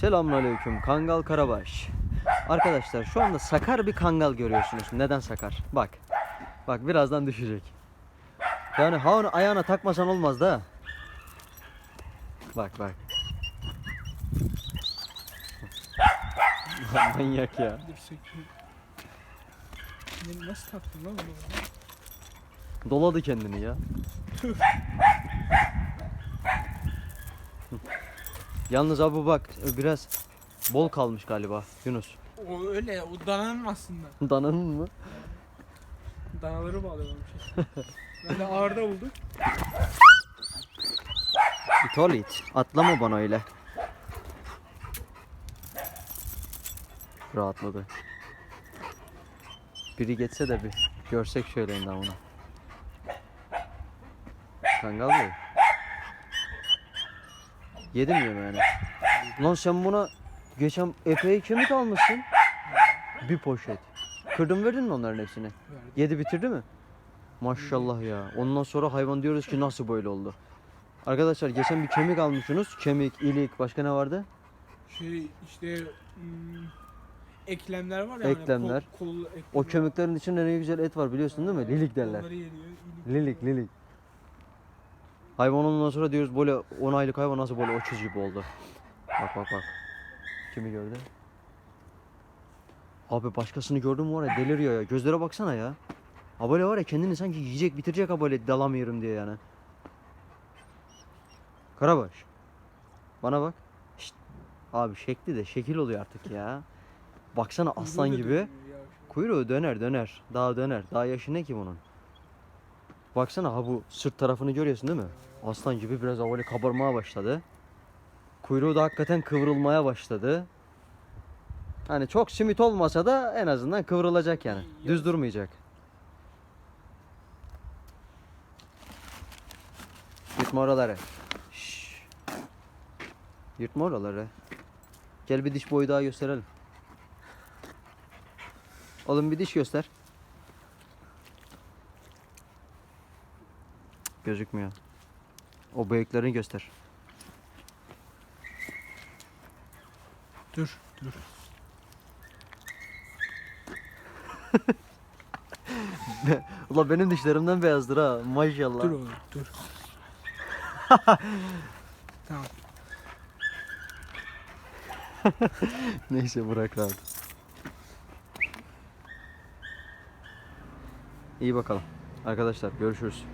Selamünaleyküm Kangal Karabaş. Arkadaşlar şu anda sakar bir kangal görüyorsunuz. Neden sakar? Bak. Bak birazdan düşecek. Yani ha onu ayağına takmasan olmaz da. Bak bak. Manyak ya. Nasıl taktın lan bunu? Doladı kendini ya. Yalnız abi bak biraz bol kalmış galiba Yunus. O öyle, o dananın aslında. Dananın mı? Danaları bağlıyorlarmış ben de ağırda buldum. İtol it. Atlama bana öyle. Rahatladı. Biri geçse de bir görsek şöyle onu. Kangal Bey. Yedim yemeğini. Lan sen buna geçen epey kemik almışsın. Bir poşet. Kırdın verdin mi onların hepsini? Yedi bitirdi mi? Maşallah ya. Ondan sonra hayvan diyoruz ki nasıl böyle oldu? Arkadaşlar geçen bir kemik almışsınız. Kemik, ilik, başka ne vardı? Şey işte hmm, eklemler var ya. Eklemler. Hani kol, kol eklemler. O kemiklerin içinde ne güzel et var biliyorsun değil mi? Lilik derler. Onları yeniyor. iyilik. Lilik, lilik. Hayvan ondan sonra diyoruz böyle 10 aylık hayvan nasıl böyle öküz gibi oldu. Bak bak bak. Kimi gördü? Abi başkasını gördün mü var ya deliriyor ya. Gözlere baksana ya. Ha böyle var ya kendini sanki yiyecek bitirecek ha böyle dalamıyorum diye yani. Karabaş. Bana bak. Şşt. Abi şekli de şekil oluyor artık ya. Baksana aslan gibi. Kuyruğu döner döner. Daha döner. Daha yaşı ne ki bunun? Baksana ha bu sırt tarafını görüyorsun değil mi? Aslan gibi biraz böyle kabarmaya başladı. Kuyruğu da hakikaten kıvrılmaya başladı. Hani çok simit olmasa da en azından kıvrılacak yani. Düz durmayacak. Yırtma oraları. Şşş. Yırtma oraları. Gel bir diş boyu daha gösterelim. Oğlum bir diş göster. Gözükmüyor. O bıyıklarını göster. Dur dur. Ulan benim dişlerimden beyazdır ha. Maşallah. Dur oğlum dur. tamam. Neyse bırak rahat. İyi bakalım. Arkadaşlar görüşürüz.